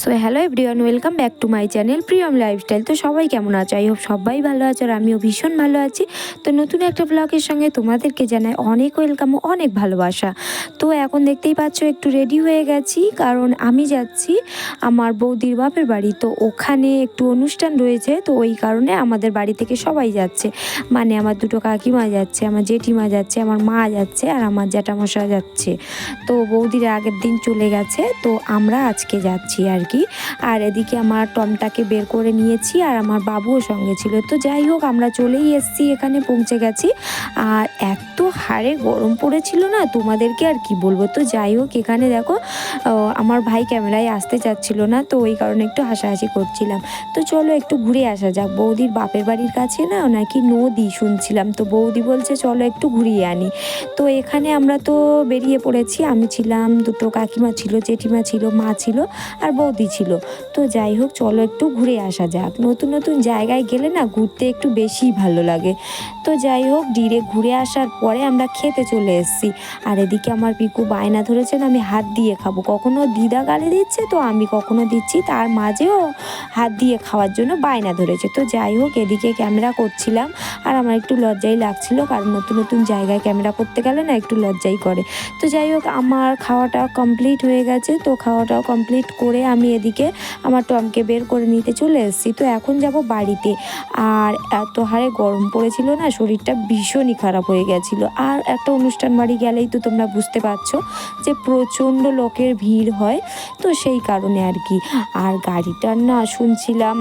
So hello everyone welcome back to my channel Priyam lifestyle তো সবাই কেমন আছো? আই হোপ সবাই ভালো আছে আর আমিও ভীষণ ভালো আছি। তো নতুন একটা ব্লগের সঙ্গে তোমাদেরকে জানাই অনেক ওয়েলকাম অনেক ভালোবাসা। তো এখন দেখতেই পাচ্ছ একটু রেডি হয়ে গেছি, কারণ আমি যাচ্ছি আমার বৌদির বাপের বাড়ি। তো ওখানে একটু অনুষ্ঠান রয়েছে, তো ওই কারণে আমাদের বাড়ি থেকে সবাই যাচ্ছে। মানে আমার দুটো কাকিমা যাচ্ছে, আমার জেঠিমা যাচ্ছে, আমার মা যাচ্ছে আর আমার জ্যাঠামশা যাচ্ছে। তো বৌদির আগের দিন চলে গেছে, তো আমরা আজকে যাচ্ছি আর কি আর এদিকে আমার টমটাকে বের করে নিয়েছি আর আমার বাবুও সঙ্গে ছিল। তো যাই হোক, আমরা চলেই এসেছি, এখানে পৌঁছে গেছি। আর এত হারে গরম পড়েছিল না, তোমাদেরকে আর কি বলব? তো যাই হোক, এখানে দেখো আমার ভাই ক্যামেরায় আসতে চাচ্ছিল না, তো ওই কারণে একটু হাসাহাসি করছিলাম। তো চলো একটু ঘুরে আসা যাক। বৌদির বাপের বাড়ির কাছে না নাকি নদী শুনছিলাম, তো বৌদি বলছে চলো একটু ঘুরিয়ে আনি। তো এখানে আমরা তো বেরিয়ে পড়েছি, আমি ছিলাম, দুটো কাকিমা ছিল, জেঠিমা ছিল, মা ছিল, আর বৌদি ছিল। তো যাই হোক, চলো একটু ঘুরে আসা যাক। নতুন নতুন জায়গায় গেলে না ঘুরতে একটু বেশি ভালো লাগে। তো যাই হোক ডিরে ঘুরে আসার পরে আমরা খেতে চলে এসেছি। আর এদিকে আমার পিকু বায়না ধরেছেন, আমি হাত দিয়ে খাব। কখনো দিদা গালে দিচ্ছে তো আমি কখনো দিচ্ছি, তার মাঝেও হাত দিয়ে খাওয়ার জন্য বায়না ধরেছে। তো যাই হোক, এদিকে ক্যামেরা করছিলাম আর আমার একটু লজ্জাই লাগছিল, কারণ নতুন নতুন জায়গায় ক্যামেরা করতে গেলে না একটু লজ্জাই করে। তো যাই হোক, আমার খাওয়াটা কমপ্লিট হয়ে গেছে। তো খাওয়াটাও কমপ্লিট করে আমি এদিকে আমার টমকে বের করে নিতে চলে এসেছি। তো এখন যাব বাড়িতে। আর এত হারে গরম পড়েছিল না, শরীরটা ভীষণই খারাপ হয়ে গেছিল। আর একটা অনুষ্ঠান বাড়ি গেলেই তো তোমরা বুঝতে পারছ যে প্রচণ্ড লোকের ভিড় হয়। তো সেই কারণে আর কি। আর গাড়িটার না শুনছিলাম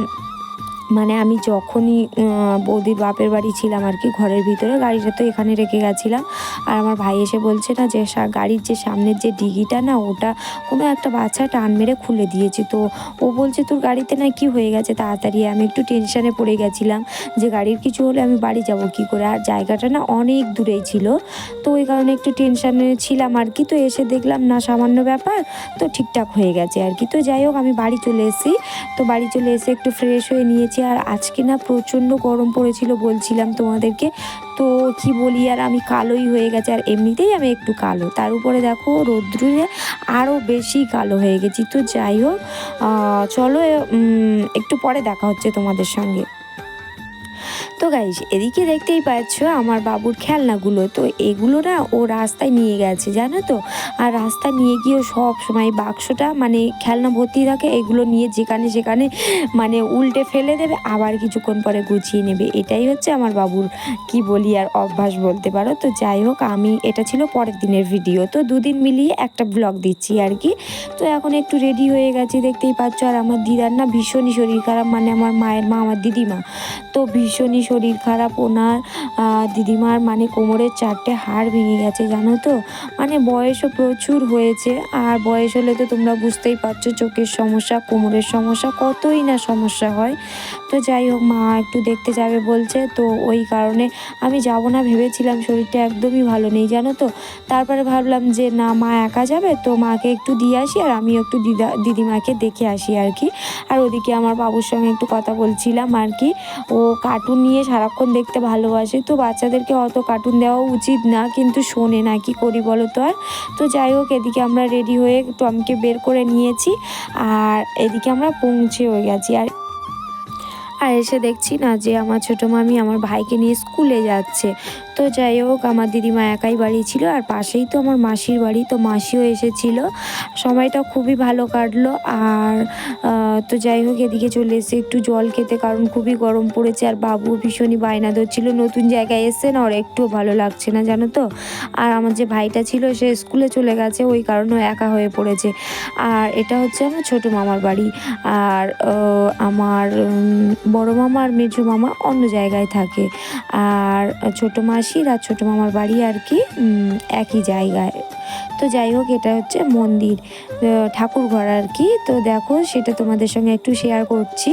মানে আমি যখনই বৌদির বাপের বাড়ি ছিলাম আর কি ঘরের ভিতরে, গাড়িটা তো এখানে রেখে গেছিলাম। আর আমার ভাই এসে বলছে, না, যে গাড়ির যে সামনের যে ডিগিটা না, ওটা কোনো একটা বাচ্চা টান মেরে খুলে দিয়েছে। তো ও বলছে, তোর গাড়িতে না কি হয়ে গেছে? তাড়াতাড়ি আমি একটু টেনশানে পড়ে গেছিলাম যে গাড়ির কিছু হলে আমি বাড়ি যাব কি করে। আর জায়গাটা না অনেক দূরেই ছিল, তো ওই কারণে একটু টেনশানে ছিলাম আর কি। তো এসে দেখলাম, না, সামান্য ব্যাপার, তো ঠিকঠাক হয়ে গেছে আর কি। তো যাই হোক, আমি বাড়ি চলে এসেছি। তো বাড়ি চলে এসে একটু ফ্রেশ হয়ে নিয়েছি। আর আজকে না প্রচণ্ড গরম পড়েছিল বলছিলাম তোমাদেরকে। তো কি বলি, আর আমি কালোই হয়ে গেছে, আর এমনিতেই আমি একটু কালো। তার উপরে দেখো রৌদ্রে আরও বেশি কালো হয়ে গেছি। তো যাই হোক চলো একটু পরে দেখা হচ্ছে তোমাদের সঙ্গে। তো গাইস এদিকে দেখতেই পাচ্ছ আমার বাবুর খেলনাগুলো। তো এগুলো না ও রাস্তায় নিয়ে গেছে, জানো তো? আর রাস্তায় নিয়ে গিয়েও সব সময় বাক্সটা মানে খেলনা ভর্তি থাকে এগুলো নিয়ে যেখানে সেখানে মানে উল্টে ফেলে দেবে, আবার কিছুক্ষণ পরে গুছিয়ে নেবে। এটাই হচ্ছে আমার বাবুর কি বলি আর অভ্যাস বলতে পারো। তো যাই হোক, আমি, এটা ছিল পরের দিনের ভিডিও তো দুদিন মিলিয়ে একটা ব্লগ দিচ্ছি আর কি। তো এখন একটু রেডি হয়ে গেছি, দেখতেই পাচ্ছ। আর আমার দিদার না ভীষণই শরীর খারাপ মানে আমার মায়ের মা, আমার দিদিমা। তো ভীষণই শরীর খারাপ। ওনার দিদিমার মানে কোমরের চারটে হাড় ভেঙে গেছে, জানো তো? মানে বয়সও প্রচুর হয়েছে। আর বয়স হলে তো তোমরা বুঝতেই পারছ, চোখের সমস্যা, কোমরের সমস্যা, কতই না সমস্যা হয়। যাই হোক, মা একটু দেখতে যাবে বলছে। তো ওই কারণে আমি যাব না ভেবেছিলাম শরীরটা একদমই ভালো নেই, জানো তো? তারপরে ভাবলাম যে না, মা একা যাবে, তো মাকে একটু দিয়ে আসি আর আমি একটু দিদা, দিদিমাকে দেখে আসি আর কি। আর ওদিকে আমার বাবুর সঙ্গে একটু কথা বলছিলাম আর কি। ও কার্টুন নিয়ে সারাক্ষণ দেখতে ভালোবাসে, তো বাচ্চাদেরকে অত কার্টুন দেওয়া উচিত না, কিন্তু শোনে না, কি করি বলো তো আর? তো যাই হোক, এদিকে আমরা রেডি হয়ে টমকে বের করে নিয়েছি। আর এদিকে আমরা পৌঁছে হয়ে গেছি। আর আর এসে দেখছি না যে আমার ছোটো মামি আমার ভাইকে নিয়ে স্কুলে যাচ্ছে। তো যাই হোক, আমার দিদিমা একাই বাড়ি ছিল আর পাশেই তো আমার মাসির বাড়ি, তো মাসিও এসেছিল। সময়টা খুবই ভালো কাটলো আর তো যাই হোক, এদিকে চলে এসে একটু জল খেতে, কারণ খুবই গরম পড়েছে আর বাবু ভীষণই বায়না ধরছিল। নতুন জায়গায় এসছে না ওর একটুও ভালো লাগছে না, জানো তো? আর আমার যে ভাইটা ছিল, সে স্কুলে চলে গেছে, ওই কারণে ও একা হয়ে পড়েছে। আর এটা হচ্ছে আমার ছোটো মামার বাড়ি। আর আমার বড় মামা আর মেজো মামা অন্য জায়গায় থাকে। আর ছোটো মাসির আর ছোটো মামার বাড়ি আর কি একই জায়গায়। তো যাই হোক, এটা হচ্ছে মন্দির। ঠাকুর ঘর আর কি। তো দেখো, সেটা তোমাদের সঙ্গে একটু শেয়ার করছি।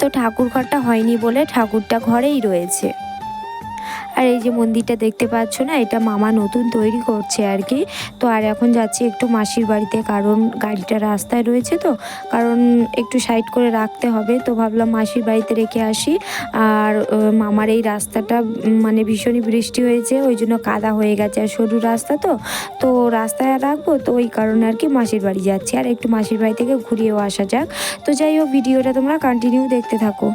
তো ঠাকুর ঘরটা হয়নি বলে ঠাকুরটা ঘরেই রয়েছে। আর এই যে মন্দিরটা দেখতে পাচ্ছ না, এটা মামা নতুন তৈরি করছে আর কি। তো আর এখন যাচ্ছি একটু মাসির বাড়িতে, কারণ গাড়িটা রাস্তায় রয়েছে তো, কারণ একটু সাইড করে রাখতে হবে। তো ভাবলাম মাসির বাড়িতে রেখে আসি। আর মামার এই রাস্তাটা মানে ভীষণই বৃষ্টি হয়েছে, ওই জন্য কাদা হয়ে গেছে আর সরু রাস্তা তো। তো রাস্তায় রাখব, তো ওই কারণে আর কি মাসির বাড়ি যাচ্ছি। আর একটু মাসির বাড়ি থেকে ঘুরিয়েও আসা যাক। তো যাই হোক, ভিডিওটা তোমরা কন্টিনিউ দেখতে থাকো।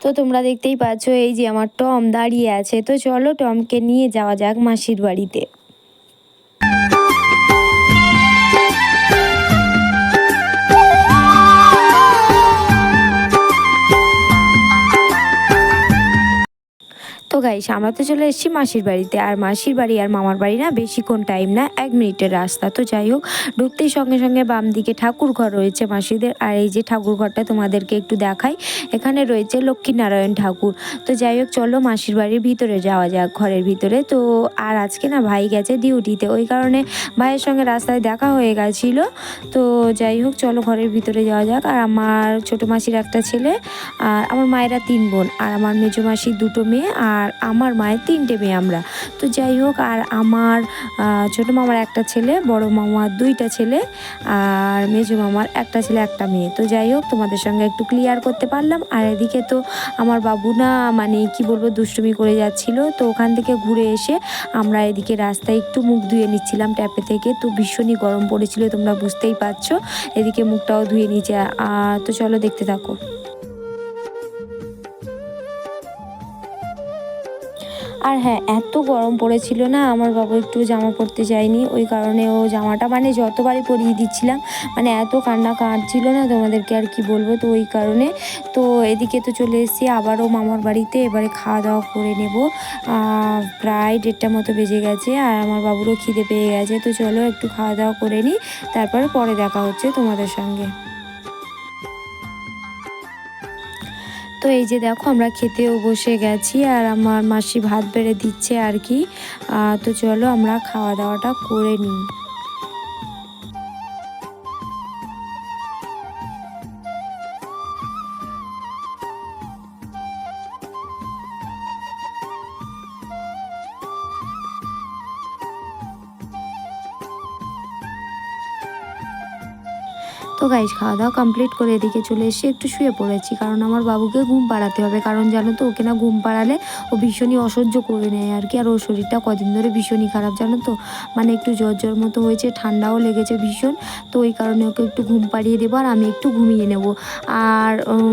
তো তোমরা দেখতেই পাচ্ছ, এই যে আমার টম দাঁড়িয়ে আছে। তো চলো টমকে নিয়ে যাওয়া যাক মাসির বাড়িতে। তো গাইস আমরা তো চলে এসেছি মাসির বাড়িতে। আর মাসির বাড়ি আর মামার বাড়ি না বেশিক্ষণ টাইম না, এক মিনিটের রাস্তা। তো যাই হোক, ঢুকতেই সঙ্গে সঙ্গে বাম দিকে ঠাকুর ঘর রয়েছে মাসিদের। আর এই যে ঠাকুর ঘরটা তোমাদেরকে একটু দেখাই, এখানে রয়েছে লক্ষ্মীনারায়ণ ঠাকুর। তো যাই হোক, চলো মাসির বাড়ির ভিতরে যাওয়া যাক, ঘরের ভিতরে। তো আর আজকে না ভাই গেছে ডিউটিতে ওই কারণে ভাইয়ের সঙ্গে রাস্তায় দেখা হয়ে গেছিল। তো যাই হোক, চলো ঘরের ভিতরে যাওয়া যাক। আর আমার ছোটো মাসির একটা ছেলে, আর আমার মায়েরা তিন বোন। আর আমার মেজো মাসির দুটো মেয়ে, আর আমার মায়ের তিনটে মেয়ে আমরা। তো যাই হোক, আর আমার ছোটো মামার একটা ছেলে, বড় মামার দুইটা ছেলে, আর মেজো মামার একটা ছেলে, একটা মেয়ে। তো যাই হোক, তোমাদের সঙ্গে একটু ক্লিয়ার করতে পারলাম। আর এদিকে তো আমার বাবু না মানে কি বলব, দুষ্টুমি করে যাচ্ছিল। তো ওখান থেকে ঘুরে এসে আমরা এদিকে রাস্তায় একটু মুখ ধুয়ে নিচ্ছিলাম ট্যাপে থেকে। তো ভীষণই গরম পড়েছিল, তোমরা বুঝতেই পারছ। এদিকে মুখটাও ধুয়ে নিচে তো চলো দেখতে থাকো। আর হ্যাঁ এত গরম পড়েছিল না, আমার বাবু একটু জামা পরতে চায়নি ওই কারণে ও জামাটা মানে যতবারই পরিয়ে দিচ্ছিলাম মানে এত কান্না কাটছিল না তোমাদেরকে আর কি বলব, তো ওই কারণে, তো এদিকে তো চলে এসেছি, আবারও মামার বাড়িতে, এবারে খাওয়া দাওয়া করে নেব প্রায় দেড়টা মতো বেজে গেছে, আর আমার বাবুরও খিদে পেয়ে গেছে, তো চলো একটু খাওয়া দাওয়া করে নিই, তারপরে পরে দেখা হচ্ছে তোমাদের সঙ্গে। তো এই যে দেখো, আমরা খেতেও বসে গেছি আর আমার মাসি ভাত বেড়ে দিচ্ছে আর কি। তো চলো আমরা খাওয়া দাওয়াটা করে নিই। তো গাইজ খাওয়া দাওয়া কমপ্লিট করে এদিকে চলে এসে একটু শুয়ে পড়েছি। কারণ আমার বাবুকে ঘুম পাড়াতে হবে। কারণ জানো তো, ওকে না ঘুম পাড়ালে ও ভীষণই অসহ্য করে নেয় আর কি। আর ওর শরীরটা কদিন ধরে ভীষণই খারাপ, জানো তো? মানে একটু জ্বর জ্বর মতো হয়েছে, ঠান্ডাও লেগেছে ভীষণ। তো ওই কারণে ওকে একটু ঘুম পাড়িয়ে দেবো আর আমি একটু ঘুমিয়ে নেব। আর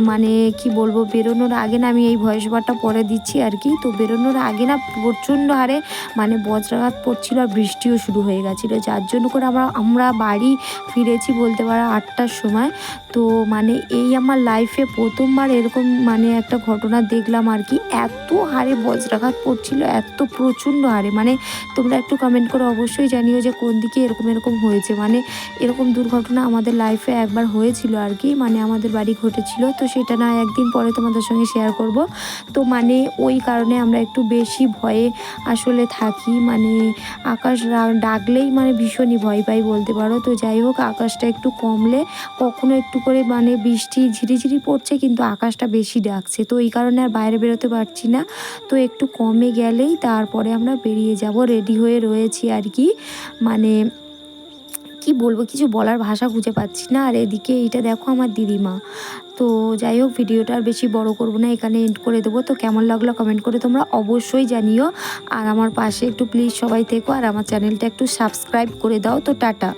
মানে কি বলব, বেরোনোর আগে না আমি এই ভয়েস বারটা পরে দিচ্ছি আর কি। তো বেরোনোর আগে না প্রচণ্ড হারে মানে বজ্রাঘাত পড়ছিল আর বৃষ্টিও শুরু হয়ে গেছিল। যার জন্য করে আমরা আমরা বাড়ি ফিরেছি বলতে পারো আটটার সময়। তো মানে এই আমার লাইফে প্রথমবার এরকম মানে একটা ঘটনা দেখলাম আর কি। এত হারে বজ্রাঘাত পড়ছিল, এত প্রচণ্ড হারে। মানে তোমরা একটু কমেন্ট করে অবশ্যই জানিও যে কোন দিকে এরকম এরকম হয়েছে। মানে এরকম দুর্ঘটনা আমাদের লাইফে একবার হয়েছিল আর কি। মানে আমাদের বাড়ি ঘটেছিল। তো সেটা না একদিন পরে তোমাদের সঙ্গে শেয়ার করব। তো মানে ওই কারণে আমরা একটু বেশি ভয়ে আসলে থাকি। মানে আকাশ ডাকলেই মানে ভীষণই ভয় পাই বলতে পারো। তো যাই হোক, আকাশটা একটু কমলে কখনো একটু করে মানে বৃষ্টি ঝিরিঝিরি পড়ছে, কিন্তু আকাশটা বেশি ডাকছে। তো এই কারণে আর বাইরে বেরোতে পারছি না। তো একটু কমে গেলেই তারপরে আমরা বেরিয়ে যাব রেডি হয়ে রয়েছি আর কি। মানে কি বলব, কিছু বলার ভাষা খুঁজে পাচ্ছি না। আর এদিকে এইটা দেখো আমার দিদিমা। তো যাই হোক, ভিডিওটা আর বেশি বড় করব না, এখানে এন্ড করে দেবো। তো কেমন লাগল কমেন্ট করে তোমরা অবশ্যই জানিও। আর আমার পাশে একটু প্লিজ সবাই থেকো, আর আমার চ্যানেলটা একটু সাবস্ক্রাইব করে দাও। তো টাটা।